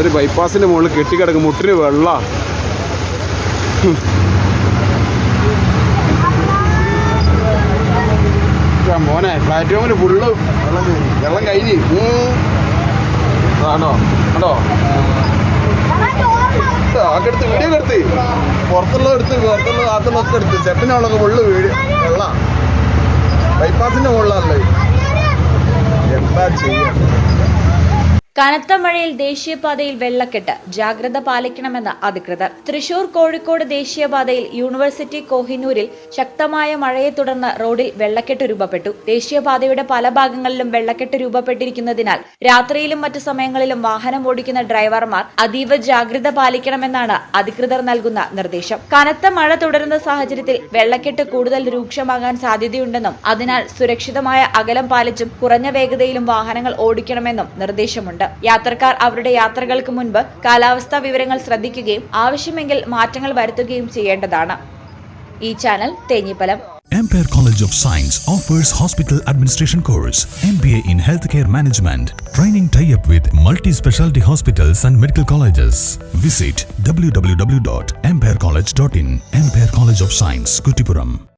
ഒരു ബൈപ്പാസിന്റെ മുകളിൽ കെട്ടിക്കിടക്കും മുട്ടിന് വെള്ള. മോനെ പ്ലാറ്റ്ഫോമിൽ ഫുള്ള് വെള്ളം കഴിഞ്ഞ്. ആണോ? ഉണ്ടോ ആക്കെടുത്ത് വീഡിയോ എടുത്ത്. പുറത്തുള്ള എടുത്ത് പുറത്തുള്ള ആക്കുന്നൊക്കെ എടുത്ത്. ചെപ്പിനുള്ളൊക്കെ ഫുള്ള് വീട് വെള്ള. ബൈപ്പാസിന്റെ മുകളിലാണല്ലേ എന്താ ചെയ്യാ? കനത്ത മഴയിൽ ദേശീയപാതയിൽ വെള്ളക്കെട്ട്. ജാഗ്രത പാലിക്കണമെന്ന് അധികൃതർ. തൃശൂർ കോഴിക്കോട് ദേശീയപാതയിൽ യൂണിവേഴ്സിറ്റി കോഹിനൂരിൽ ശക്തമായ മഴയെ തുടർന്ന് റോഡിൽ വെള്ളക്കെട്ട് രൂപപ്പെട്ടു. ദേശീയപാതയുടെ പല ഭാഗങ്ങളിലും വെള്ളക്കെട്ട് രൂപപ്പെട്ടിരിക്കുന്നതിനാൽ രാത്രിയിലും മറ്റു സമയങ്ങളിലും വാഹനം ഓടിക്കുന്ന ഡ്രൈവർമാർ അതീവ ജാഗ്രത പാലിക്കണമെന്നാണ് അധികൃതർ നൽകുന്ന നിർദ്ദേശം. കനത്ത മഴ തുടരുന്ന സാഹചര്യത്തിൽ വെള്ളക്കെട്ട് കൂടുതൽ രൂക്ഷമാകാൻ സാധ്യതയുണ്ടെന്നും അതിനാൽ സുരക്ഷിതമായ അകലം പാലിച്ചും കുറഞ്ഞ വേഗതയിലും വാഹനങ്ങൾ ഓടിക്കണമെന്നും നിർദ്ദേശമുണ്ട്. യാത്രക്കാർ അവരുടെ യാത്രകൾക്ക് മുൻപ് കാലാവസ്ഥാ വിവരങ്ങൾ ശ്രദ്ധിക്കുകയും ആവശ്യമെങ്കിൽ മാറ്റങ്ങൾ വരുത്തുകയും ചെയ്യേണ്ടതാണ് ഈ channel Thenhipalam Empire College of Science offers hospital administration course, MBA in healthcare management, training tie-up with multi-specialty hospitals and medical colleges. Visit www.empirecollege.in, Empire College of Science, Kutipuram.